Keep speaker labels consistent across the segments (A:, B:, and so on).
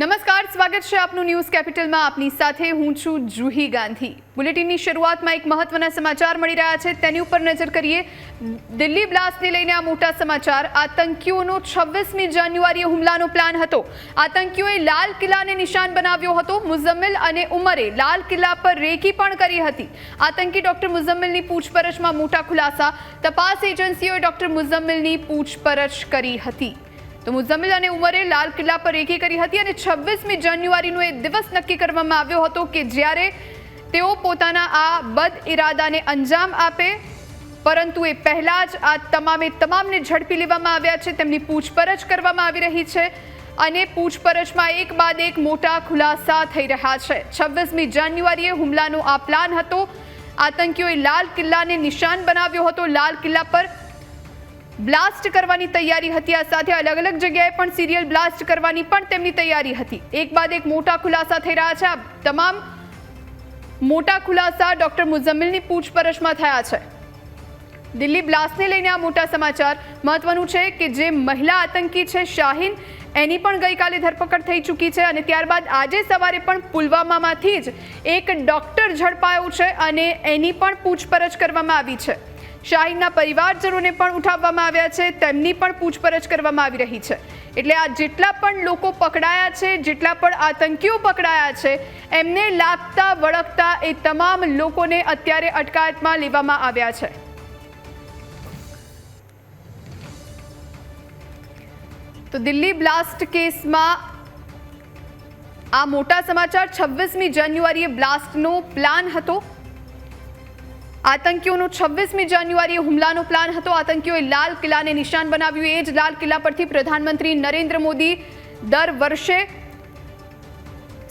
A: નમસ્કાર, સ્વાગત છે આપનું ન્યૂઝ કેપિટલમાં. આપની સાથે હું છું જુહી ગાંધી. બુલેટિનની શરૂઆતમાં એક મહત્વના સમાચાર મળી રહ્યા છે. તેની ઉપર નજર કરીએ. દિલ્હી બ્લાસ્ટને લઈને આ મોટા સમાચાર. આતંકીઓનો છવ્વીસમી જાન્યુઆરીએ હુમલાનો પ્લાન હતો. આતંકીઓએ લાલ કિલ્લાને નિશાન બનાવ્યો હતો. મુઝમ્મિલ અને ઉમરે લાલ કિલ્લા પર રેકી પણ કરી હતી. આતંકી ડોક્ટર મુઝમ્મિલની પૂછપરછમાં મોટા ખુલાસા. તપાસ એજન્સીઓએ ડોક્ટર મુઝમ્મિલની પૂછપરછ કરી હતી. તો મુઝમ્મિલ અને ઉમરે લાલ કિલ્લા પર રેકી કરી હતી અને છવ્વીસમી જાન્યુઆરીનો એ દિવસ નક્કી કરવામાં આવ્યો હતો કે જ્યારે તેઓ પોતાના આ બદ ઇરાદાને અંજામ આપે, પરંતુ એ પહેલાં જ આ તમામે તમામને ઝડપી લેવામાં આવ્યા છે, તેમની પૂછપરછ કરવામાં આવી રહી છે અને પૂછપરછમાં એક બાદ એક મોટા ખુલાસા થઈ રહ્યા છે. છવ્વીસમી જાન્યુઆરીએ હુમલાનો આ પ્લાન હતો. આતંકીઓએ લાલ કિલ્લાને નિશાન બનાવ્યો હતો. લાલ કિલ્લા પર બ્લાસ્ટ કરવાની તૈયારી હતી. આ સાથે અલગ અલગ જગ્યાએ પણ સિરિયલ બ્લાસ્ટ કરવાની પણ તેમની તૈયારી હતી. એક બાદ એક મોટા ખુલાસા થઈ રહ્યા છે. આ તમામ મોટા ખુલાસા ડોક્ટર મુઝમ્મિલની પૂછપરછમાં થયા છે. દિલ્હી બ્લાસ્ટને લઈને આ મોટા સમાચાર. મહત્વનું છે કે જે મહિલા આતંકી છે, શાહીન, એની પણ ગઈકાલે ધરપકડ થઈ ચૂકી છે અને ત્યારબાદ આજે સવારે પણ પુલવામામાંથી જ એક ડોક્ટર ઝડપાયો છે અને એની પણ પૂછપરછ કરવામાં આવી છે. શાહીનના પરિવારજનોને પણ ઉઠાવવામાં આવ્યા છે, તેમની પણ પૂછપરછ કરવામાં આવી રહી છે. એટલે આ જેટલા પણ લોકો પકડાયા છે, જેટલા પણ આતંકીઓ પકડાયા છે, એમને લાગતા વળગતા એ તમામ લોકોને અત્યારે અટકાયતમાં લેવામાં આવ્યા છે. તો દિલ્હી બ્લાસ્ટ કેસમાં આ મોટા સમાચાર, છવ્વીસમી જાન્યુઆરીએ બ્લાસ્ટનો પ્લાન હતો. આતંકીઓનો છવ્વીસમી જાન્યુઆરીએ હુમલાનો પ્લાન હતો. આતંકીઓએ લાલ કિલ્લાને નિશાન બનાવ્યું. એ જ લાલ કિલ્લા પરથી પ્રધાનમંત્રી નરેન્દ્ર મોદી દર વર્ષે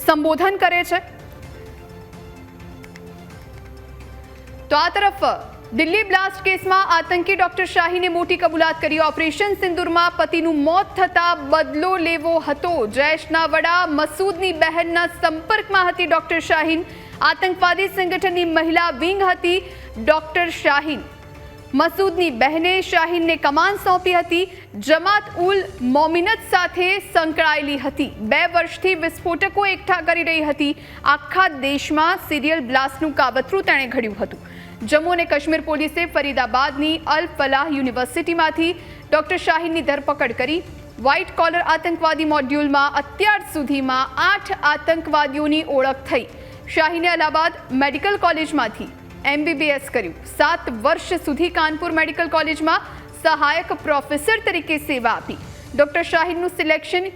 A: સંબોધન કરે છે. તો આ તરફ દિલ્હી બ્લાસ્ટ કેસમાં આતંકી ડોક્ટર શાહીને મોટી કબૂલાત કરી. ઓપરેશન સિંદુરમાં પતિનું મોત થતા બદલો લેવો હતો. જૈશના વડા, મસૂદની બહેનના સંપર્કમાં હતી ડોક્ટર શાહીન. આતંકવાદી સંગઠનની મહિલા વિંગ હતી ડોક્ટર શાહીન. મસૂદની બહેને શાહીનને કમાન સોંપી હતી. જમાત ઉલ મોમિનત સાથે સંકળાયેલી હતી. બે વર્ષથી વિસ્ફોટકો એકઠા કરી રહી હતી. આખા દેશમાં સિરિયલ બ્લાસ્ટનું કાવતરું તેણે ઘડ્યું હતું. જમ્મુ અને કાશ્મીર પોલીસે ફરીદાબાદની અલ ફલાહ યુનિવર્સિટીમાંથી ડોક્ટર શાહીનની ધરપકડ કરી. વ્હાઇટ કોલર આતંકવાદી મોડ્યુલમાં અત્યાર સુધીમાં આઠ આતંકવાદીઓની ઓળખ થઈ. શાહીને અલ્હાબાદ મેડિકલ કોલેજમાંથી એમબીબીએસ કર્યું. સાત વર્ષ સુધી કાનપુર મેડિકલ કોલેજમાં સહાયક પ્રોફેસર તરીકે સેવા આપી. ડોક્ટર શાહીનનું સિલેક્શન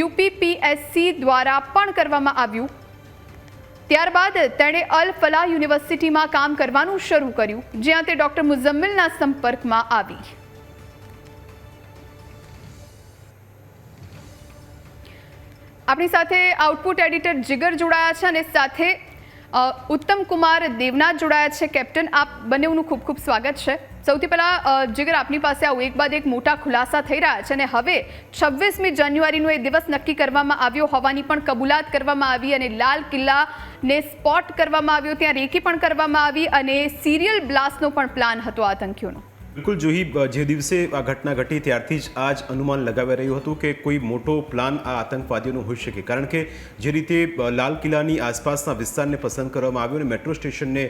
A: યુપીપીએસસી દ્વારા પણ કરવામાં આવ્યું. ત્યારબાદ તેણે અલ ફલાહ યુનિવર્સિટીમાં કામ કરવાનું શરૂ કર્યું, જ્યાં તે ડોક્ટર મુઝમ્મિલના સંપર્કમાં આવી. આપણી સાથે આઉટપુટ એડિટર જીગર જોડાયા છે અને સાથે ઉત્તમ કુમાર દેવનાથ જોડાયા છે. કેપ્ટન, આપ બંનેનું ખૂબ ખૂબ સ્વાગત છે. સૌથી પહેલાં જિગર, આપની પાસે આવું એક બાદ એક મોટા ખુલાસા થઈ રહ્યા છે અને હવે છવ્વીસમી જાન્યુઆરીનો એ દિવસ નક્કી કરવામાં આવ્યો હોવાની પણ કબૂલાત કરવામાં આવી અને લાલ કિલ્લાને સ્પોટ કરવામાં આવ્યો. ત્યાં રેકી પણ કરવામાં આવી અને સિરિયલ બ્લાસ્ટનો પણ પ્લાન હતો આતંકીઓનો.
B: બિલકુલ જોઈ જે દિવસે આ ઘટના ઘટી ત્યારથી જ આ જ અનુમાન લગાવી રહ્યું હતું કે કોઈ મોટો પ્લાન આ આતંકવાદીઓનો હોઈ શકે. કારણ કે જે રીતે લાલ કિલ્લાની આસપાસના વિસ્તારને પસંદ કરવામાં આવ્યો અને મેટ્રો સ્ટેશનને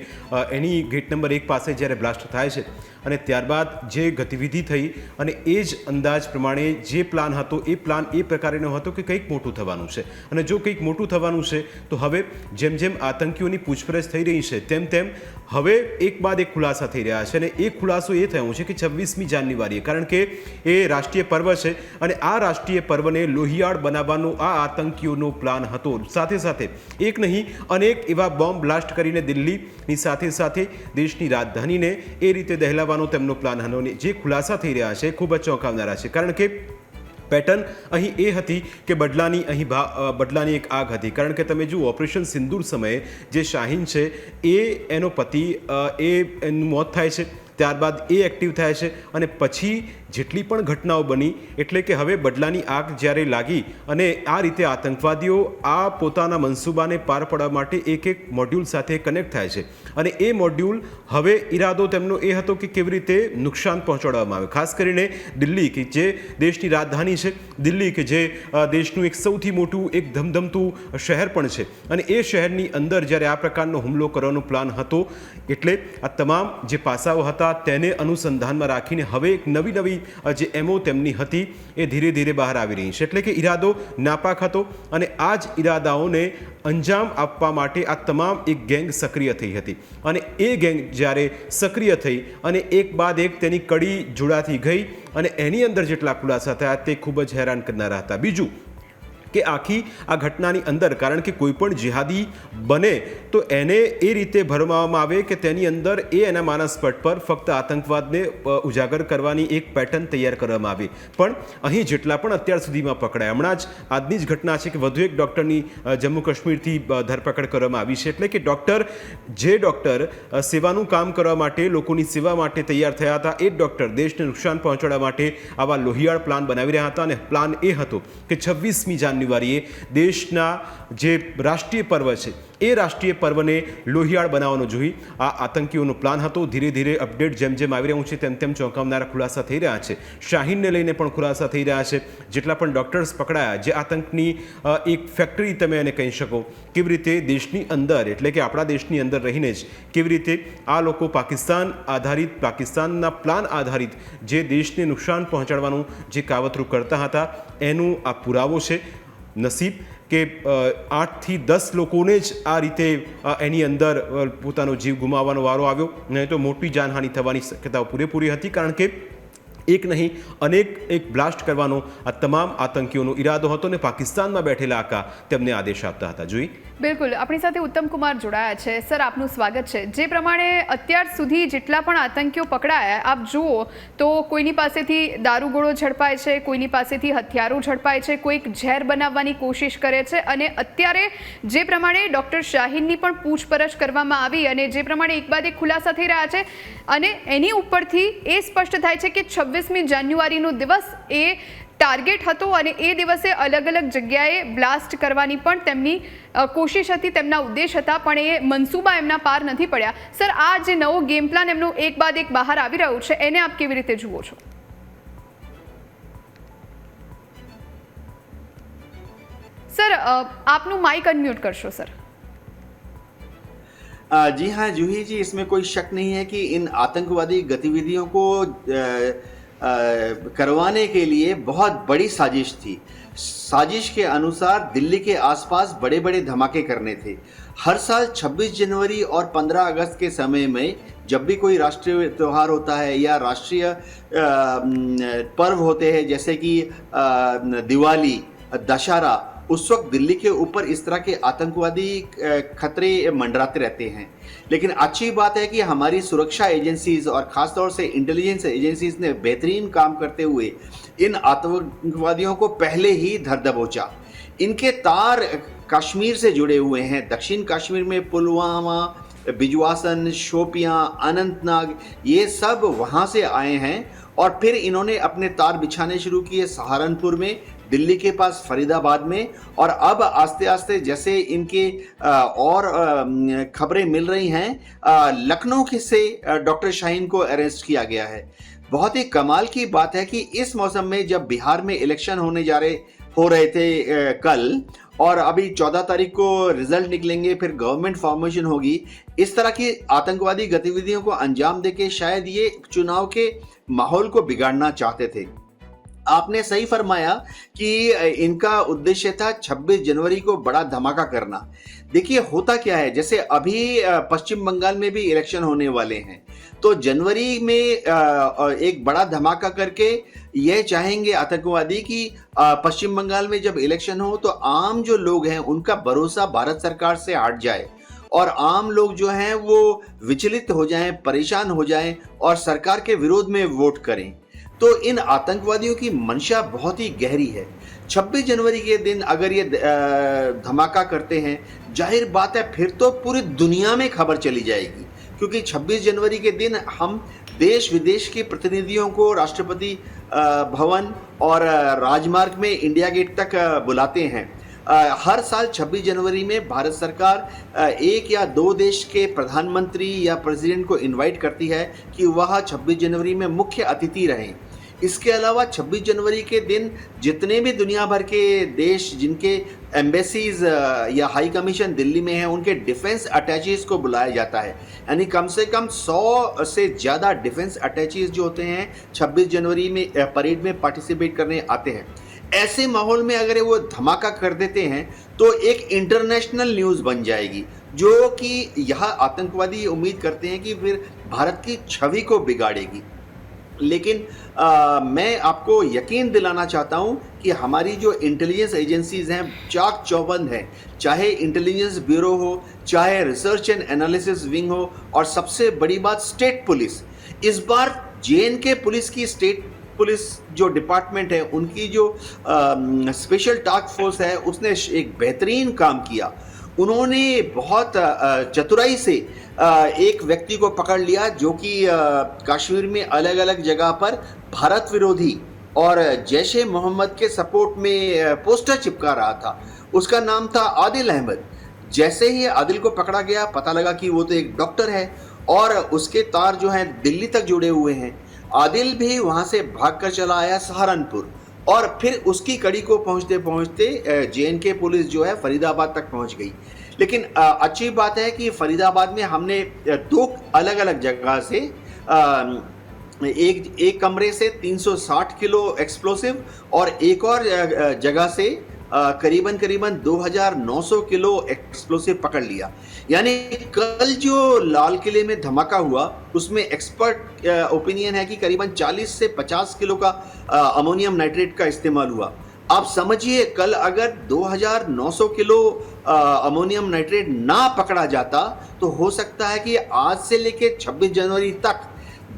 B: એની ગેટ નંબર એક પાસે જ્યારે બ્લાસ્ટ થાય છે અને ત્યારબાદ જે ગતિવિધિ થઈ અને એ જ અંદાજ પ્રમાણે જે પ્લાન હતો, એ પ્લાન એ પ્રકારેનો હતો કે કંઈક મોટું થવાનું છે. અને જો કંઈક મોટું થવાનું છે, તો હવે જેમ જેમ આતંકીઓની પૂછપરછ થઈ રહી છે, તેમ તેમ હવે એક બાદ એક ખુલાસા થઈ રહ્યા છે અને એ ખુલાસો એ થયો છે કે છવ્વીસમી જાન્યુઆરીએ, કારણ કે એ રાષ્ટ્રીય પર્વ છે અને આ રાષ્ટ્રીય પર્વને લોહિયાળ બનાવવાનો આ આતંકીઓનો પ્લાન હતો. સાથે સાથે એક નહીં, અનેક એવા બોમ્બ બ્લાસ્ટ કરીને દિલ્હીની સાથે સાથે દેશની રાજધાનીને એ રીતે દહેલાવવાનો તેમનો પ્લાન હતો અને જે ખુલાસા થઈ રહ્યા છે ખૂબ જ ચોંકાવનારા છે. કારણ કે પેટર્ન અહીં એ હતી કે બદલાની અહીં બદલાની એક આગ હતી. કારણ કે તમે જુઓ, ઓપરેશન સિંદૂર સમયે જે શાહીન છે, એ એનો પતિ એ એનું મોત થાય છે, ત્યારબાદ એ એક્ટિવ થાય છે અને પછી જેટલી પણ ઘટનાઓ બની, એટલે કે હવે બદલાની આગ જ્યારે લાગી અને આ રીતે આતંકવાદીઓ આ પોતાના મનસૂબાને પાર પાડવા માટે એક એક મોડ્યુલ સાથે કનેક્ટ થાય છે. અને એ મોડ્યુલ હવે ઈરાદો તેમનો એ હતો કે કેવી રીતે નુકસાન પહોંચાડવામાં આવે. ખાસ કરીને દિલ્હી કે જે દેશની રાજધાની છે, દિલ્હી કે જે દેશનું એક સૌથી મોટું, એક ધમધમતું શહેર પણ છે. અને એ શહેરની અંદર જ્યારે આ પ્રકારનો હુમલો કરવાનો પ્લાન હતો, એટલે આ તમામ જે પાસાઓ હતા તેને અનુસંધાનમાં રાખીને હવે એક નવી નવી જે એમઓ તેમની હતી એ ધીરે ધીરે બહાર આવી રહી છે. એટલે કે ઈરાદો નાપાક હતો અને આ જ ઈરાદાઓને અંજામ આપવા માટે આ તમામ એક ગેંગ સક્રિય થઈ હતી. અને એ ગેંગ જ્યારે સક્રિય થઈ અને એક બાદ એક તેની કડી જોડાતી ગઈ અને એની અંદર જેટલા ખુલાસા થયા તે ખૂબ જ હેરાન કરનારા હતા. બીજું કે આખી આ ઘટનાની અંદર, કારણ કે કોઈ પણ જિહાદી બને, તો એને એ રીતે ભરમાવવામાં આવે કે તેની અંદર એ એના માનસ પટ પર ફક્ત આતંકવાદને ઉજાગર કરવાની એક પેટર્ન તૈયાર કરવામાં આવી. પણ અહીં જેટલા પણ અત્યાર સુધીમાં પકડાય, હમણાં જ આજની જ ઘટના છે કે વધુ એક ડૉક્ટરની જમ્મુ કાશ્મીરથી ધરપકડ કરવામાં આવી છે. એટલે કે ડૉક્ટર જે ડૉક્ટર સેવાનું કામ કરવા માટે, લોકોની સેવા માટે તૈયાર થયા હતા, એ ડૉક્ટર દેશને નુકસાન પહોંચાડવા માટે આવા લોહિયાળ પ્લાન બનાવી રહ્યા હતા. અને પ્લાન એ હતો કે છવ્વીસમી જાન્યુઆરીએ દેશના જે રાષ્ટ્રીય પર્વ છે, એ રાષ્ટ્રીય પર્વને લોહિયાળ બનાવવાનો જોઈ આ આતંકીઓનો પ્લાન હતો. ધીરે ધીરે અપડેટ જેમ જેમ આવી રહ્યું છે, તેમ તેમ ચોંકાવનારા ખુલાસા થઈ રહ્યા છે. શાહીનને લઈને પણ ખુલાસા થઈ રહ્યા છે. જેટલા પણ ડૉક્ટર્સ પકડાયા, જે આતંકની એક ફેક્ટરી તમે એને કહી શકો, કેવી રીતે દેશની અંદર, એટલે કે આપણા દેશની અંદર રહીને જ કેવી રીતે આ લોકો પાકિસ્તાન આધારિત, પાકિસ્તાનના પ્લાન આધારિત જે દેશને નુકસાન પહોંચાડવાનું જે કાવતરું કરતા હતા, એનું આ પુરાવો છે. નસીબ કે આઠથી દસ લોકોને જ આ રીતે એની અંદર પોતાનો જીવ ગુમાવવાનો વારો આવ્યો. નહીં તો મોટી જાનહાનિ થવાની શક્યતાઓ પૂરેપૂરી હતી. કારણ કે એક નહીં, અનેક એક બ્લાસ્ટ કરવાનો આ તમામ આતંકીઓનો ઈરાદો હતો ને પાકિસ્તાનમાં બેઠેલા આકા તેમને આદેશ આપતા હતા. જોઈ?
A: બિલકુલ. આપણી સાથે ઉત્તમ કુમાર જોડાયા છે. સર, આપનું સ્વાગત છે. જે પ્રમાણે અત્યાર સુધી જેટલા પણ આતંકીઓ પકડાયા, આપ જુઓ તો કોઈની પાસેથી દારૂગોળો ઝડપાય છે, કોઈની પાસેથી હથિયારો ઝડપાય છે, કોઈક ઝેર બનાવવાની કોશિશ કરે છે અને અત્યારે જે પ્રમાણે ડૉક્ટર શાહીનની પણ પૂછપરછ કરવામાં આવી અને જે પ્રમાણે એક બાદ એક ખુલાસા થઈ રહ્યા છે અને એની ઉપરથી એ સ્પષ્ટ થાય છે કે છવ્વીસમી જાન્યુઆરીનો દિવસ એ ટાર્ગેટ હતો અને એ દિવસે અલગ અલગ જગ્યાએ બ્લાસ્ટ કરવાની પણ તેમની અ, કોશિશ હતી તેમના ઉદ્દેશ હતા પણ એ મનસૂબા એમના પાર નથી પડ્યા સર આ જે નવો ગેમ પ્લાન એમનો એક બાદ એક બહાર આવી રહ્યો છે એને આપ કેવી રીતે જુઓ છો સર અ, આપનું માઇક અનમ્યુટ કરશો સર
C: आ, जी हाँ जूही जी इसमें कोई शक नहीं है कि इन आतंकवादी गतिविधियों को अ, अ, करवाने के लिए बहुत बड़ी साजिश थी। साजिश के अनुसार दिल्ली के आसपास बड़े बड़े धमाके करने थे। हर साल 26 जनवरी और 15 अगस्त के समय में जब भी कोई राष्ट्रीय त्यौहार होता है या राष्ट्रीय पर्व होते हैं, जैसे कि दिवाली, दशहरा, उस वक्त दिल्ली के ऊपर इस तरह के आतंकवादी खतरे मंडराते रहते हैं। लेकिन अच्छी बात है कि हमारी सुरक्षा एजेंसीज और खासतौर से इंटेलिजेंस एजेंसीज ने बेहतरीन काम करते हुए इन आतंकवादियों को पहले ही धर दबोचा। इनके तार कश्मीर से जुड़े हुए हैं। दक्षिण कश्मीर में पुलवामा, बिजवासन, शोपियाँ, अनंतनाग, ये सब वहाँ से आए हैं और फिर इन्होंने अपने तार बिछाने शुरू किए सहारनपुर में। दिल्ली के पास फरीदाबाद में, और अब आस्ते आस्ते जैसे इनके और खबरें मिल रही हैं लखनऊ के से डॉक्टर शाहीन को अरेस्ट किया गया है। बहुत ही कमाल की बात है कि इस मौसम में जब बिहार में इलेक्शन होने जा रहे, हो रहे थे कल, और अभी चौदह तारीख को रिज़ल्ट निकलेंगे, फिर गवर्नमेंट फॉर्मेशन होगी, इस तरह की आतंकवादी गतिविधियों को अंजाम देके शायद ये चुनाव के माहौल को बिगाड़ना चाहते थे। आपने सही फरमाया कि इनका उद्देश्य था 26 जनवरी को बड़ा धमाका करना। देखिए, होता क्या है? जैसे अभी पश्चिम बंगाल में भी इलेक्शन होने वाले हैं। तो जनवरी में एक बड़ा धमाका करके यह चाहेंगे आतंकवादी कि पश्चिम बंगाल में जब इलेक्शन हो तो आम जो लोग हैं, उनका भरोसा भारत सरकार से हट जाए। और आम लोग जो हैं, वो विचलित हो जाएँ, परेशान हो जाएँ और सरकार के विरोध में वोट करें। तो इन आतंकवादियों की मंशा बहुत ही गहरी है। 26 जनवरी के दिन अगर ये धमाका करते हैं, ज़ाहिर बात है फिर तो पूरी दुनिया में खबर चली जाएगी। क्योंकि 26 जनवरी के दिन हम देश विदेश के प्रतिनिधियों को राष्ट्रपति भवन और राजमार्ग में इंडिया गेट तक बुलाते हैं। हर साल 26 जनवरी में भारत सरकार एक या दो देश के प्रधानमंत्री या प्रेसिडेंट को इनवाइट करती है कि वह 26 जनवरी में मुख्य अतिथि रहें। इसके अलावा 26 जनवरी के दिन जितने भी दुनिया भर के देश जिनके एम्बेसीज या हाई कमीशन दिल्ली में हैं, उनके डिफेंस अटैचीज को बुलाया जाता है। यानी कम से कम 100 से ज़्यादा डिफेंस अटैचीज जो होते हैं 26 जनवरी में परेड में पार्टिसिपेट करने आते हैं। ऐसे माहौल में अगर वो धमाका कर देते हैं तो एक इंटरनेशनल न्यूज़ बन जाएगी, जो कि यह आतंकवादी उम्मीद करते हैं कि फिर भारत की छवि को बिगाड़ेगी। लेकिन आ, मैं आपको यकीन दिलाना चाहता हूँ कि हमारी जो इंटेलिजेंस एजेंसीज हैं चाक चौबंद हैं। चाहे इंटेलिजेंस ब्यूरो हो चाहे रिसर्च एंड एनालिसिस विंग हो और सबसे बड़ी बात स्टेट पुलिस इस बार जे के पुलिस की स्टेट पुलिस जो डिपार्टमेंट है उनकी जो स्पेशल टास्क फोर्स है उसने एक बेहतरीन काम किया। उन्होंने बहुत चतुराई से एक व्यक्ति को पकड़ लिया जो कि कश्मीर में अलग अलग जगह पर भारत विरोधी और जैश ए मोहम्मद के सपोर्ट में पोस्टर चिपका रहा था। उसका नाम था आदिल अहमद। जैसे ही आदिल को पकड़ा गया, पता लगा कि वो तो एक डॉक्टर है और उसके तार जो हैं दिल्ली तक जुड़े हुए हैं। आदिल भी वहाँ से भागकर चला आया सहारनपुर। और फिर उसकी कड़ी को पहुँचते पहुँचते जे के पुलिस जो है फरीदाबाद तक पहुँच गई। लेकिन अच्छी बात है कि फरीदाबाद में हमने दो अलग अलग जगह से एक एक कमरे से 360 किलो एक्सप्लोसिव और एक और जगह से करीबन करीबन 2900 किलो एक्सप्लोसिव पकड़ लिया। यानी कल जो लाल किले में धमाका हुआ, उसमें एक्सपर्ट ओपिनियन है कि करीबन 40 से 50 किलो का अमोनियम नाइट्रेट का इस्तेमाल हुआ। आप समझिए, कल अगर 2900 किलो अमोनियम नाइट्रेट ना पकड़ा जाता तो हो सकता है कि आज से लेके 26 जनवरी तक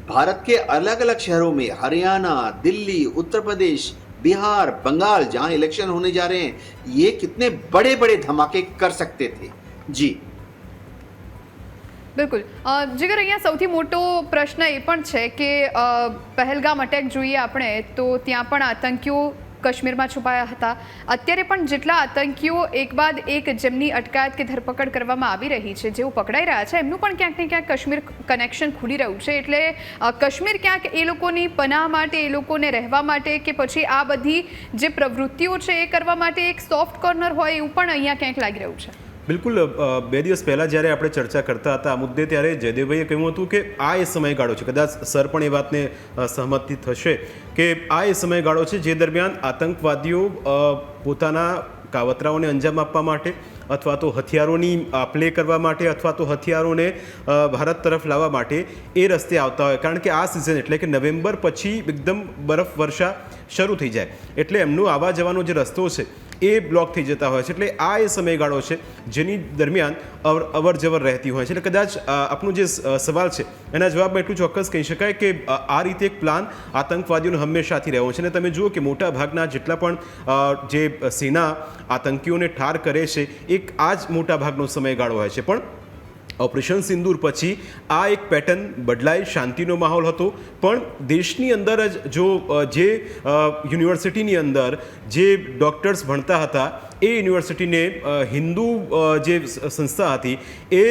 C: भारत के अलग अलग शहरों में, हरियाणा, दिल्ली, उत्तर प्रदेश बिहार बंगाल जहां इलेक्शन होने जा रहे हैं ये कितने बड़े बड़े धमाके कर सकते थे जी
A: બિલકુલ અ, જીગર અહીંયા સૌથી મોટો પ્રશ્ન એ પણ છે કે અ, પહેલગામ અટેક જોઈએ આપણે તો ત્યાં પણ આતંકીઓ કાશ્મીરમાં છુપાયા હતા. અત્યારે પણ જેટલા આતંકીઓ એક બાદ એક જેમની અટકાયત કે ધરપકડ કરવામાં આવી રહી છે, જેઓ પકડાઈ રહ્યા છે, એમનું પણ ક્યાંક ને ક્યાંક કાશ્મીર કનેક્શન ખુલી રહ્યું છે. એટલે કાશ્મીર ક્યાંક એ લોકોની પનાહ માટે, એ લોકોને રહેવા માટે કે પછી આ બધી જે પ્રવૃત્તિઓ છે એ કરવા માટે એક સોફ્ટ કોર્નર હોય એવું પણ અહીંયા ક્યાંક લાગી રહ્યું છે?
B: બિલકુલ બે દિવસ પહેલાં જ્યારે આપણે ચર્ચા કરતા હતા આ મુદ્દે, ત્યારે જયદેવભાઈએ કહ્યું હતું કે આ એ સમયગાળો છે. કદાચ સર પણ એ વાતને સહમતિ થશે કે આ એ સમયગાળો છે જે દરમિયાન આતંકવાદીઓ પોતાના કાવતરાઓને અંજામ આપવા માટે અથવા તો હથિયારોની આપલે કરવા માટે અથવા તો હથિયારોને ભારત તરફ લાવવા માટે એ રસ્તે આવતા હોય. કારણ કે આ સિઝન એટલે કે નવેમ્બર પછી એકદમ બરફ વર્ષા શરૂ થઈ જાય. એટલે એમનું આવવા જવાનો જે રસ્તો છે એ બ્લોક થઈ જતા હોય છે. એટલે આ એ સમયગાળો છે જેની દરમિયાન અવર જવર રહેતી હોય છે. એટલે કદાચ અ, જે સવાલ છે એના જવાબમાં એટલું ચોક્કસ કહી શકાય કે આ રીતે એક પ્લાન આતંકવાદીઓનો હંમેશાથી રહ્યો છે. અને તમે જુઓ કે મોટા ભાગના જેટલા પણ જે સેના આતંકીઓને ઠાર કરે છે એક આ જ મોટા ભાગનો સમયગાળો હોય છે. પણ ઓપરેશન સિંદૂર પછી આ એક પેટર્ન બદલાઈ શાંતિનો માહોલ હતો. પણ દેશની અંદર જ જો જે યુનિવર્સિટીની અંદર જે ડૉક્ટર્સ ભણતા હતા એ યુનિવર્સિટીને હિન્દુ જે સંસ્થા હતી, એ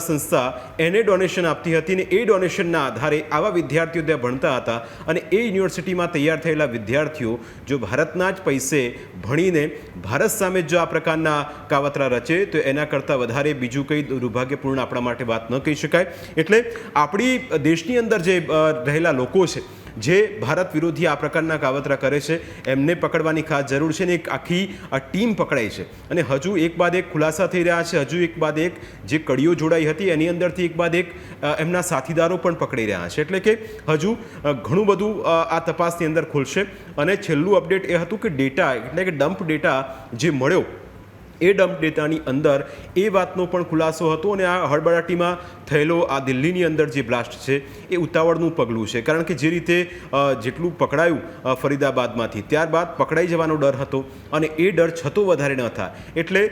B: સંસ્થા એને ડોનેશન આપતી હતી અને એ ડોનેશનના આધારે આવા વિદ્યાર્થીઓ ત્યાં ભણતા હતા અને એ યુનિવર્સિટીમાં તૈયાર થયેલા વિદ્યાર્થીઓ જો ભારતના જ પૈસે ભણીને ભારત સામે જો આ પ્રકારના કાવતરા રચે, તો એના કરતાં વધારે બીજું કંઈ દુર્ભાગ્યપૂર્ણ આપણા માટે વાત ન કહી શકાય. એટલે આપણી દેશની અંદર જે રહેલા લોકો છે જે ભારત વિરોધી આ પ્રકારના કાવતરા કરે છે, એમને પકડવાની ખાસ જરૂર છે ને એક આખી આ ટીમ પકડાઈ છે. અને હજુ એક બાદ એક ખુલાસા થઈ રહ્યા છે, હજુ એક બાદ એક જે કડીઓ જોડાઈ હતી, એની અંદરથી એક બાદ એક એમના સાથીદારો પણ પકડી રહ્યા છે. એટલે કે હજુ ઘણું બધું આ તપાસની અંદર ખુલશે. અને છેલ્લું અપડેટ એ હતું કે ડેટા, એટલે કે ડમ્પ ડેટા જે મળ્યો એ ડમ્પ ડેટાની અંદર એ વાતનો પણ ખુલાસો હતો અને આ હળબડાટીમાં થયેલો આ દિલ્હીની અંદર જે બ્લાસ્ટ છે, એ ઉતાવળનું પગલું છે. કારણ કે જે રીતે જેટલું પકડાયું ફરીદાબાદમાંથી, ત્યારબાદ પકડાઈ જવાનો ડર હતો અને એ ડર છતો વધારે ન થાય એટલે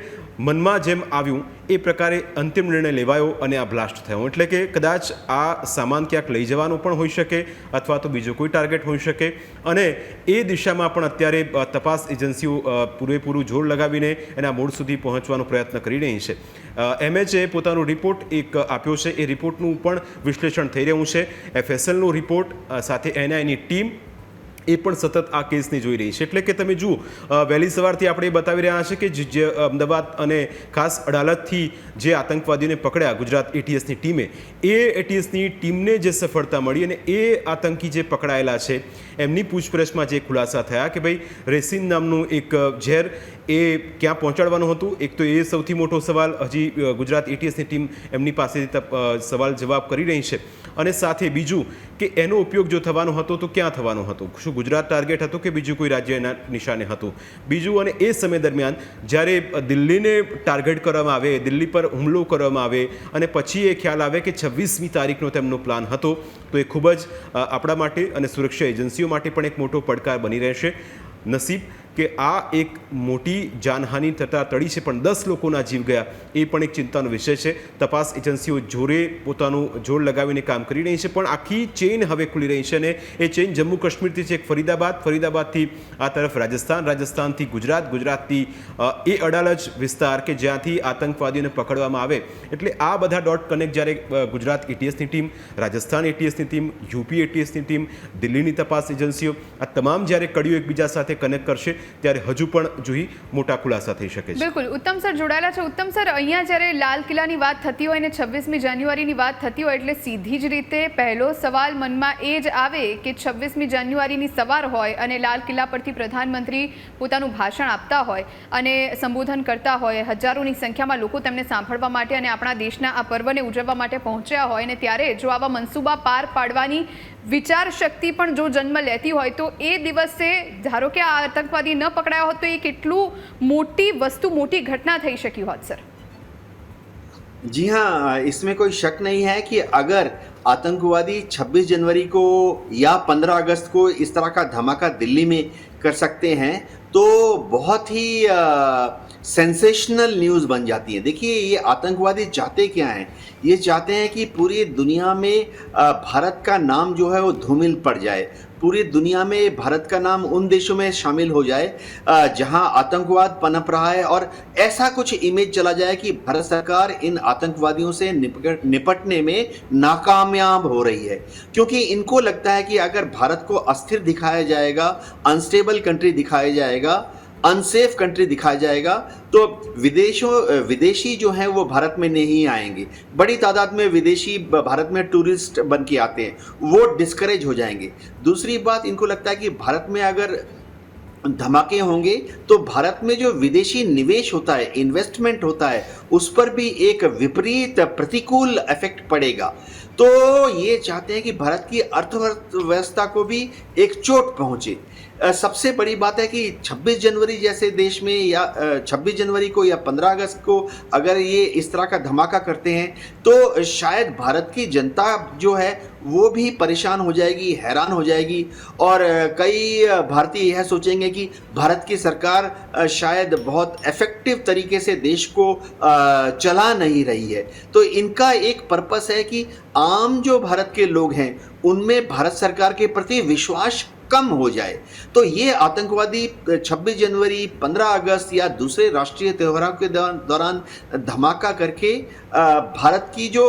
B: મનમાં જેમ આવ્યું એ પ્રકારે અંતિમ નિર્ણય લેવાયો અને આ બ્લાસ્ટ થયો. એટલે કે કદાચ આ સામાન ક્યાંક લઈ જવાનો પણ હોઈ શકે અથવા તો બીજો કોઈ ટાર્ગેટ હોઈ શકે. અને એ દિશામાં પણ અત્યારે તપાસ એજન્સીઓ પૂરેપૂરું જોર લગાવીને એના મૂળ સુધી પહોંચવાનો પ્રયત્ન કરી રહી છે. એમએચએ પોતાનો રિપોર્ટ એક આપ્યો છે. એ રિપોર્ટનું પણ વિશ્લેષણ થઈ રહ્યું છે. એફએસએલનો રિપોર્ટ સાથે એનઆઈની ટીમ એ પણ સતત આ કેસને જોઈ રહી છે. એટલે કે તમે જુઓ વહેલી સવારથી આપણે એ બતાવી રહ્યા છે કે જે- અમદાવાદ અને ખાસ અડાલતથી જે આતંકવાદીઓને પકડ્યા ગુજરાત એટીએસની ટીમે, એ એટીએસની ટીમને જે સફળતા મળી અને એ આતંકી જે પકડાયેલા છે, એમની પૂછપરછમાં જે ખુલાસા થયા કે ભાઈ રેસિન નામનું એક ઝેર એ ક્યાં પહોંચાડવાનું હતું? એક તો એ સૌથી મોટો સવાલ. હજી ગુજરાત એટીએસની ટીમ એમની પાસેથી સવાલ જવાબ કરી રહી છે. અને સાથે બીજું કે એનો ઉપયોગ જો થવાનો હતો તો ક્યાં થવાનો હતો? શું ગુજરાત ટાર્ગેટ હતું કે બીજું કોઈ રાજ્ય એના નિશાને હતું? બીજું અને એ સમય દરમિયાન જ્યારે દિલ્હીને ટાર્ગેટ કરવામાં આવે, દિલ્હી પર હુમલો કરવામાં આવે અને પછી એ ખ્યાલ આવે કે છવ્વીસમી તારીખનો તેમનો પ્લાન હતો, તો એ ખૂબ જ આપણા માટે અને સુરક્ષા એજન્સીઓ માટે પણ એક મોટો પડકાર બની રહેશે. નસીબ કે આ એક મોટી જાનહાનિ થતાં ટળી છે, પણ દસ લોકોના જીવ ગયા, એ પણ એક ચિંતાનો વિષય છે. તપાસ એજન્સીઓ જોરે પોતાનું જોર લગાવીને કામ કરી રહી છે, પણ આખી ચેઇન હવે ખુલી રહી છે અને એ ચેઇન જમ્મુ કાશ્મીરથી છે, એક ફરીદાબાદ. ફરીદાબાદથી આ તરફ રાજસ્થાન, રાજસ્થાનથી ગુજરાત, ગુજરાતથી એ અડાલજ વિસ્તાર કે જ્યાંથી આતંકવાદીઓને પકડવામાં આવે. એટલે આ બધા ડોટ કનેક્ટ જ્યારે ગુજરાત એટીએસની ટીમ, રાજસ્થાન એટીએસની ટીમ યુપી એટીએસની ટીમ, દિલ્હીની તપાસ એજન્સીઓ આ તમામ જ્યારે કડીઓ એકબીજા સાથે કનેક્ટ કરશે ત્યારે હજુ પણ જોઈ મોટા ખુલાસા થઈ શકે છે.
A: બિલકુલ. ઉત્તમ સર જોડાયેલા છે. ઉત્તમ સર, અહીંયા જ્યારે લાલ કિલ્લાની વાત થતી હોય અને છવ્વીસમી જાન્યુઆરીની વાત થતી હોય એટલે સીધી જ રીતે પહેલો સવાલ મનમાં એ જ આવે કે છવ્વીસમી જાન્યુઆરીની સવાર હોય અને લાલ કિલ્લા પરથી પ્રધાનમંત્રી પોતાનું ભાષણ આપતા હોય અને સંબોધન કરતા હોય, હજારોની સંખ્યામાં લોકો તેમને સાંભળવા માટે અને આપણા દેશના આ પર્વને ઉજવવા માટે પહોંચ્યા હોય અને ત્યારે જો આવા મનસૂબા પાર પાડવાની વિચાર શક્તિ પણ જો જન્મ લેતી હોય તો એ દિવસે ધારો કે આ આતંકવાદી ન પકડાયો હોત તો એ કેટલું મોટી વસ્તુ મોટી ઘટના થઈ શકી હોત સર
C: जी हाँ इसमें कोई शक नहीं है कि अगर आतंकवादी 26 जनवरी को या 15 अगस्त को इस तरह का धमाका दिल्ली में कर सकते हैं तो बहुत ही सेंसेशनल न्यूज़ बन जाती है। देखिए ये आतंकवादी चाहते क्या हैं? ये चाहते हैं कि पूरी दुनिया में आ, भारत का नाम जो है वो धूमिल पड़ जाए। पूरी दुनिया में भारत का नाम उन देशों में शामिल हो जाए जहाँ आतंकवाद पनप रहा है और ऐसा कुछ इमेज चला जाए कि भारत सरकार इन आतंकवादियों से निपट निपटने में नाकामयाब हो रही है। क्योंकि इनको लगता है कि अगर भारत को अस्थिर दिखाया जाएगा अनस्टेबल कंट्री दिखाया जाएगा अनसेफ कंट्री दिखाया जाएगा तो विदेशों, विदेशी जो हैं वो भारत में नहीं आएँगे। बड़ी तादाद में विदेशी भारत में टूरिस्ट बन के आते हैं। वो डिस्करेज हो जाएँगे। दूसरी बात, इनको लगता है कि भारत में अगर धमाके होंगे तो भारत में जो विदेशी निवेश होता है इन्वेस्टमेंट होता है, उस पर भी एक विपरीत प्रतिकूल इफ़ेक्ट पड़ेगा। तो ये चाहते हैं कि भारत की अर्थव्यवस्था को भी एक चोट पहुँचे। सबसे बड़ी बात है कि 26 जनवरी जैसे देश में या अ, 26 जनवरी को या 15 अगस्त को अगर ये इस तरह का धमाका करते हैं तो शायद भारत की जनता जो है वो भी परेशान हो जाएगी हैरान हो जाएगी। और कई भारतीय यह सोचेंगे कि भारत की सरकार शायद बहुत इफ़ेक्टिव तरीके से देश को चला नहीं रही है। तो इनका एक पर्पस है कि आम जो भारत के लोग हैं उनमें भारत सरकार के प्रति विश्वास कम हो जाए। तो ये आतंकवादी 26 जनवरी 15 अगस्त या दूसरे राष्ट्रीय त्योहारों के दौरान धमाका करके भारत की जो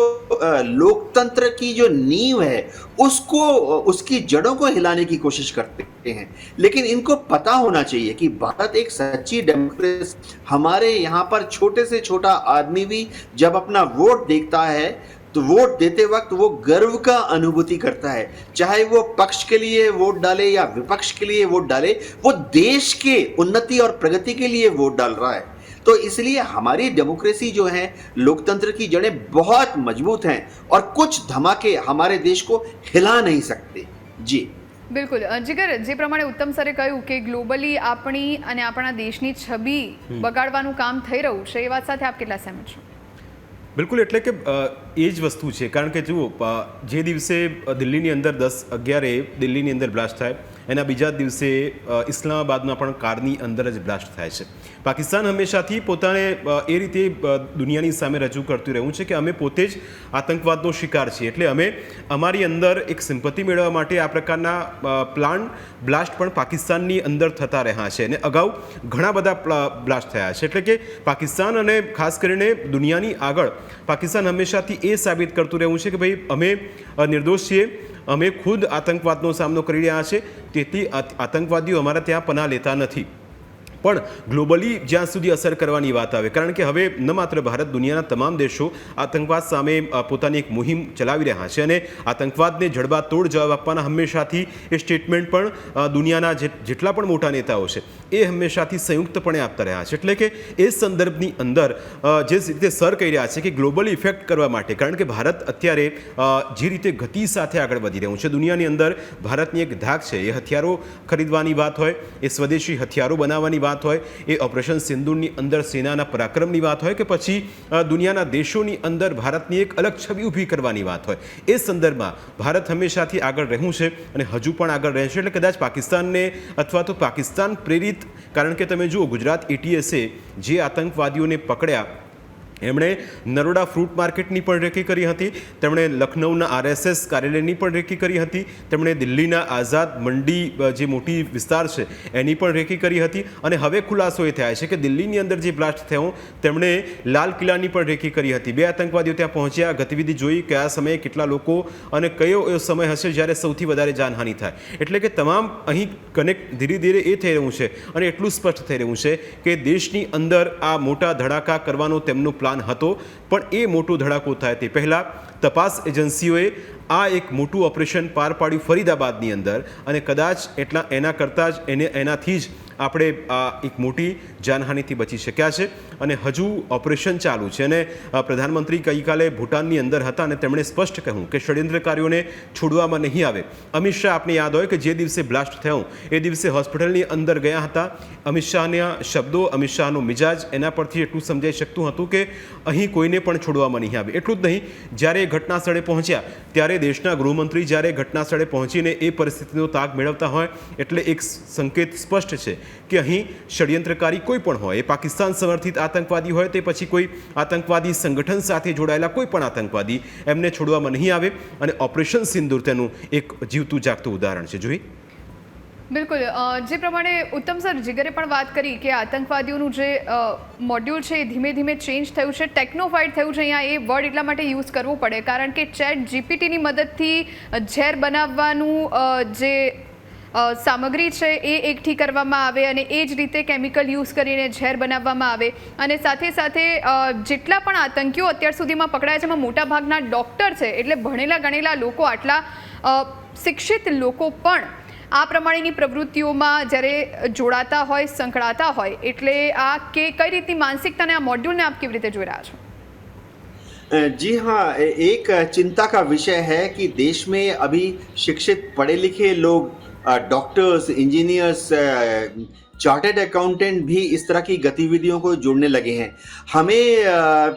C: लोकतंत्र की जो नींव है, उसको उसकी जड़ों को हिलाने की कोशिश करते हैं। लेकिन इनको पता होना चाहिए कि भारत एक सच्ची डेमोक्रेसी, हमारे यहाँ पर छोटे से छोटा आदमी भी जब अपना वोट देखता है तो वोट देते वक्त वो गर्व का अनुभूति करता है चाहे वो पक्ष के लिए वोट डाले या विपक्ष के लिए वोट डाले वो देश के उन्नति और प्रगति के लिए वोट डाल रहा है तो इसलिए हमारी डेमोक्रेसी जो है लोकतंत्र की जड़ें बहुत मजबूत हैं और कुछ धमाके हमारे देश को हिला नहीं सकते जी
A: બિલકુલ અ, જીગર જે પ્રમાણે ઉત્તમ સરે કહ્યું કે ગ્લોબલી આપણી અને આપણા દેશની છબી બગાડવાનું કામ થઈ રહ્યું છે એ વાત સાથે આપ કેટલા સહેમત છો
B: બિલકુલ, એટલે કે એ જ વસ્તુ છે. કારણ કે જુઓ જે દિવસે દિલ્હીની અંદર દસ અગિયારે દિલ્હીની અંદર બ્લાસ્ટ થાય, એના બીજા દિવસે ઇસ્લામાબાદમાં પણ કારની અંદર જ બ્લાસ્ટ થાય છે. પાકિસ્તાન હંમેશાથી પોતાને એ રીતે દુનિયાની સામે રજૂ કરતું રહ્યું છે કે અમે પોતે જ આતંકવાદનો શિકાર છીએ. એટલે અમે અમારી અંદર એક સિમ્પતિ મેળવવા માટે આ પ્રકારના પ્લાન બ્લાસ્ટ પણ પાકિસ્તાનની અંદર થતા રહ્યા છે. અને અગાઉ ઘણા બધા બ્લાસ્ટ થયા છે. એટલે કે પાકિસ્તાન અને ખાસ કરીને દુનિયાની આગળ પાકિસ્તાન હંમેશાથી એ સાબિત કરતું રહ્યું છે કે ભાઈ, અમે નિર્દોષ છીએ. અમે ખુદ આતંકવાદનો સામનો કરી રહ્યા છે. તેથી આતંકવાદીઓ અમારા ત્યાં પના લેતા નથી. પણ ગ્લોબલી જ્યાં સુધી અસર કરવાની વાત આવે. કારણ કે હવે ન માત્ર ભારત, દુનિયાના તમામ દેશો આતંકવાદ સામે પોતાની એક મુહિમ ચલાવી રહ્યા છે અને આતંકવાદને જડબાતોડ જવાબ આપવાના હંમેશાથી એ સ્ટેટમેન્ટ પણ દુનિયાના જેટલા પણ મોટા નેતાઓ છે, એ હંમેશાથી સંયુક્તપણે આપતા રહ્યા છે. એટલે કે એ સંદર્ભની અંદર જે રીતે સર કહી રહ્યા છે કે ગ્લોબલ ઇફેક્ટ કરવા માટે, કારણ કે ભારત અત્યારે જે રીતે ગતિ સાથે આગળ વધી રહ્યું છે, દુનિયાની અંદર ભારતની એક ધાક છે, એ હથિયારો ખરીદવાની વાત હોય, એ સ્વદેશી હથિયારો બનાવવાની વાત હોય, એ ઓપરેશન સિંદુરની અંદર સેનાના પરાક્રમની વાત હોય કે પછી દુનિયાના દેશોની અંદર ભારતની એક અલગ છબી ઊભી કરવાની વાત હોય. એ સંદર્ભમાં ભારત હંમેશાથી આગળ રહ્યું છે અને હજુ પણ આગળ રહેશે એટલે કદાચ પાકિસ્તાનને અથવા તો પાકિસ્તાન પ્રેરિત, કારણ કે તમે જુઓ ગુજરાત એટીએસે જે આતંકવાદીઓને પકડ્યા એમણે નરોડા ફ્રૂટ માર્કેટની પણ રેકી કરી હતી, તેમણે લખનૌના આરએસએસ કાર્યાલયની પણ રેકી કરી હતી, તેમણે દિલ્હીના આઝાદ મંડી જે મોટી વિસ્તાર છે, એની પણ રેકી કરી હતી અને હવે ખુલાસો એ થયા છે કે દિલ્હીની અંદર જે બ્લાસ્ટ થયો, તેમણે લાલ કિલ્લાની પણ રેકી કરી હતી. બે આતંકવાદીઓ ત્યાં પહોંચ્યા, ગતિવિધિ જોઈ કયા સમયે કેટલા લોકો અને કયો એવો સમય હશે જ્યારે સૌથી વધારે જાનહાનિ થાય. એટલે કે તમામ અહીં કનેક્ટ ધીરે ધીરે એ થઈ રહ્યું છે અને એટલું સ્પષ્ટ થઈ રહ્યું છે કે દેશની અંદર આ મોટા ધડાકા કરવાનો તેમનો પ્લાન હતો, પણ એ મોટું ધડાકો થાય તે પહેલાં તપાસ એજન્સીઓએ આ એક મોટું ઓપરેશન પાર પાડ્યું ફરીદાબાદની અંદર અને કદાચ એટલા એના કરતાં જ એને એનાથી જ આપણે આ એક મોટી જાનહાનિથી બચી શક્યા છે અને હજુ ઓપરેશન ચાલુ છે. અને પ્રધાનમંત્રી ગઈકાલે ભૂટાનની અંદર હતા અને તેમણે સ્પષ્ટ કહ્યું કે ષડયંત્રકારીઓને છોડવામાં નહીં આવે. અમિત શાહ, આપને યાદ હોય કે જે દિવસે બ્લાસ્ટ થયો એ દિવસે હોસ્પિટલની અંદર ગયા હતા. અમિત શાહના શબ્દો, અમિત શાહનો મિજાજ, એના પરથી એટલું સમજાઈ શકતું હતું કે અહીં કોઈને પણ છોડવામાં નહીં આવે. એટલું જ નહીં, જ્યારે ઘટના સ્થળે પહોંચ્યા, ત્યારે દેશના ગૃહમંત્રી જ્યારે ઘટના સ્થળે પહોંચીને એ પરિસ્થિતિનો તાગ મેળવતા હોય, એટલે એક સંકેત સ્પષ્ટ છે કે અહીં ષડયંત્રકારી કોઈ પણ હોય, એ પાકિસ્તાન સમર્થિત આતંકવાદી હોય, તે પછી કોઈ આતંકવાદી સંગઠન સાથે જોડાયેલા કોઈ પણ આતંકવાદી એમને છોડવામાં નહીં આવે અને ઓપરેશન સિંદૂર તેનું એક જીવતું જાગતું ઉદાહરણ છે. જોઈ?
A: બિલકુલ. જે પ્રમાણે ઉત્તમ સર, જીગરે પણ વાત કરી કે આતંકવાદીઓનું જે મોડ્યુલ છે એ ધીમે ધીમે ચેન્જ થયું છે. ટેકનોફાઇડ થયું છે, અહીંયા એ વર્ડ એટલા માટે યુઝ કરવું પડે, કારણ કે ચેટ જીપીટીની મદદથી ઝેર બનાવવાનું જે સામગ્રી છે એ એકઠી કરવામાં આવે અને એ જ રીતે કેમિકલ યુઝ કરીને ઝેર બનાવવામાં આવે અને સાથે સાથે અ, જેટલા પણ આતંકીઓ અત્યાર સુધીમાં પકડાયા છે એમાં મોટાભાગના ડૉક્ટર છે એટલે ભણેલા ગણેલા લોકો આટલા અ, શિક્ષિત લોકો પણ આ પ્રમાણેની પ્રવૃત્તિઓમાં જ્યારે જોડાતા હોય સંકળાતા હોય એટલે આ કે કઈ રીતની માનસિકતાને આ મોડ્યુલને આપ કેવી રીતે જોઈ રહ્યા છો
C: जी हाँ ए- एक चिंता का विषय है कि देश में अभी शिक्षित पढ़े लिखे लोग डॉक्टर्स इंजीनियर्स चार्टेड अकाउंटेंट भी इस तरह की गतिविधियों को जुड़ने लगे हैं। हमें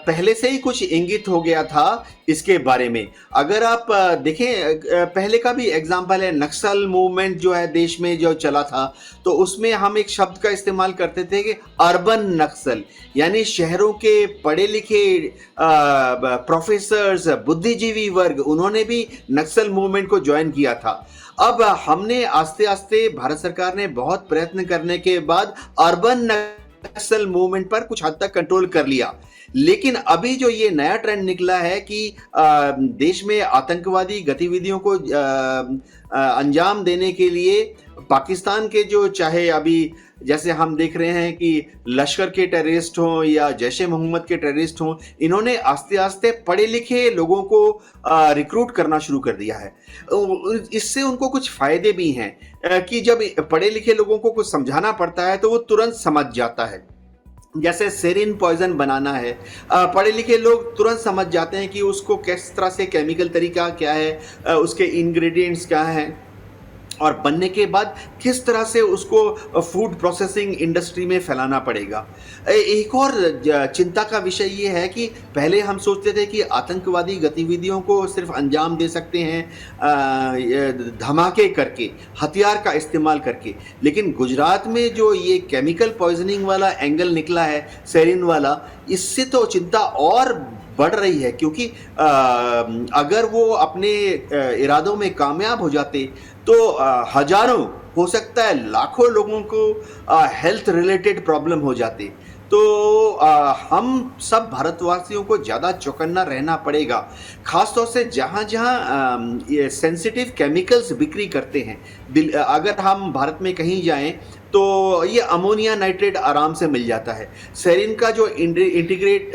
C: पहले से ही कुछ इंगित हो गया था इसके बारे में। अगर आप देखें पहले का भी एग्ज़ाम्पल है, नक्सल मूवमेंट जो है देश में जो चला था तो उसमें हम एक शब्द का इस्तेमाल करते थे कि अर्बन नक्सल, यानी शहरों के पढ़े लिखे प्रोफेसर्स बुद्धिजीवी वर्ग, उन्होंने भी नक्सल मूवमेंट को ज्वाइन किया था। अब हमने आस्ते आस्ते भारत सरकार ने बहुत प्रयत्न करने के बाद अर्बन नक्सल मूवमेंट पर कुछ हद तक कंट्रोल कर लिया। लेकिन अभी जो ये नया ट्रेंड निकला है कि देश में आतंकवादी गतिविधियों को अंजाम देने के लिए पाकिस्तान के जो चाहे अभी जैसे हम देख रहे हैं कि लश्कर के टेररिस्ट हों या जैश ए मोहम्मद के टेररिस्ट हों, इन्होंने आस्ते आस्ते पढ़े लिखे लोगों को रिक्रूट करना शुरू कर दिया है। इससे उनको कुछ फ़ायदे भी हैं कि जब पढ़े लिखे लोगों को कुछ समझाना पड़ता है तो वो तुरंत समझ जाता है। जैसे सेरिन पॉइजन बनाना है पढ़े लिखे लोग तुरंत समझ जाते हैं कि उसको किस तरह से केमिकल तरीका क्या है उसके इंग्रेडिएंट्स क्या हैं। और बनने के बाद किस तरह से उसको फ़ूड प्रोसेसिंग इंडस्ट्री में फैलाना पड़ेगा? एक और चिंता का विषय ये है कि पहले हम सोचते थे कि आतंकवादी गतिविधियों को सिर्फ़ अंजाम दे सकते हैं धमाके करके, हथियार का इस्तेमाल करके। लेकिन गुजरात में जो ये केमिकल पॉइजनिंग वाला एंगल निकला है सेरिन वाला, इससे तो चिंता और बढ़ रही है, क्योंकि अगर वो अपने इरादों में कामयाब हो जाते तो हज़ारों हो सकता है लाखों लोगों को हेल्थ रिलेटेड प्रॉब्लम हो जाती। तो अ, हम सब भारतवासियों को ज़्यादा चौकन्ना रहना पड़ेगा। खासतौर से जहाँ जहाँ ये सेंसिटिव केमिकल्स बिक्री करते हैं। दिल अगर हम भारत में कहीं जाएँ तो ये अमोनिया नाइट्रेट आराम से मिल जाता है। सेरिन का जो इंटीग्रेट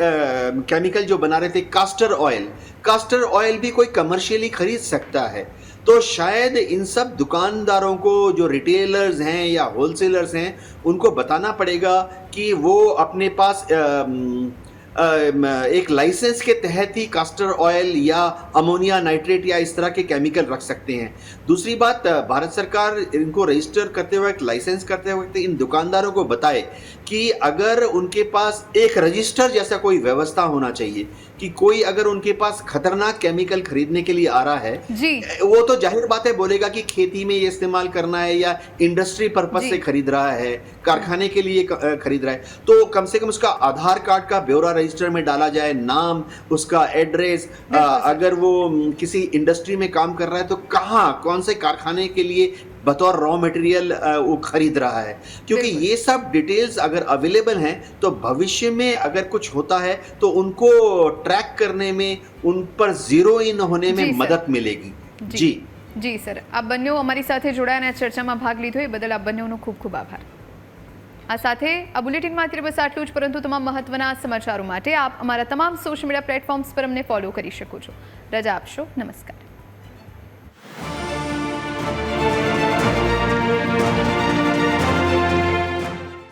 C: केमिकल जो बना रहे थे कास्टर ऑयल कास्टर ऑयल भी कोई कमर्शियली खरीद सकता है। तो शायद इन सब दुकानदारों को जो रिटेलर्स हैं या होलसेलर्स हैं उनको बताना पड़ेगा कि वो अपने पास आ, एक लाइसेंस के तहत ही कास्टर ऑयल या अमोनिया नाइट्रेट या इस तरह के केमिकल रख सकते हैं। दूसरी बात भारत सरकार इनको रजिस्टर करते वक्त लाइसेंस करते वक्त इन दुकानदारों को बताए कि अगर उनके पास एक रजिस्टर जैसा कोई व्यवस्था होना चाहिए कि कोई अगर उनके पास खतरनाक केमिकल खरीदने के लिए आ रहा है
A: जी।
C: वो तो ज़ाहिर बात है बोलेगा कि खेती में ये इस्तेमाल करना है या इंडस्ट्री पर्पज से खरीद रहा है कारखाने के लिए खरीद रहा है तो कम से कम उसका आधार कार्ड का ब्यौरा रजिस्टर में डाला जाए नाम उसका एड्रेस अगर वो किसी इंडस्ट्री में काम कर रहा है तो कहाँ कौन से कारखाने के लिए बतौर रॉ मटेरियल वो खरीद रहा है क्योंकि
A: बिल्कुल।
C: ये सब डिटेल्स अगर अवेलेबल हैं तो भविष्य में अगर कुछ होता है तो उनको ट्रैक करने में उन पर जीरो इन होने में
A: जी, सर।
C: मदद मिलेगी
A: જી
C: जी
A: જી સર આપ બંનેઓ અમારી સાથે જોડાયા અને આ ચર્ચામાં ભાગ લીધો એ બદલ આપ બંનેઓનો ખૂબ ખૂબ આભાર આ સાથે આ બુલેટિનમાં અત્યારે બસ આટલું જ પરંતુ તમામ મહત્વના સમાચારો માટે આપ અમારા તમામ સોશિયલ મીડિયા પ્લેટફોર્મ્સ પર અમને ફોલો કરી શકો છો રજા આપશો નમસ્કાર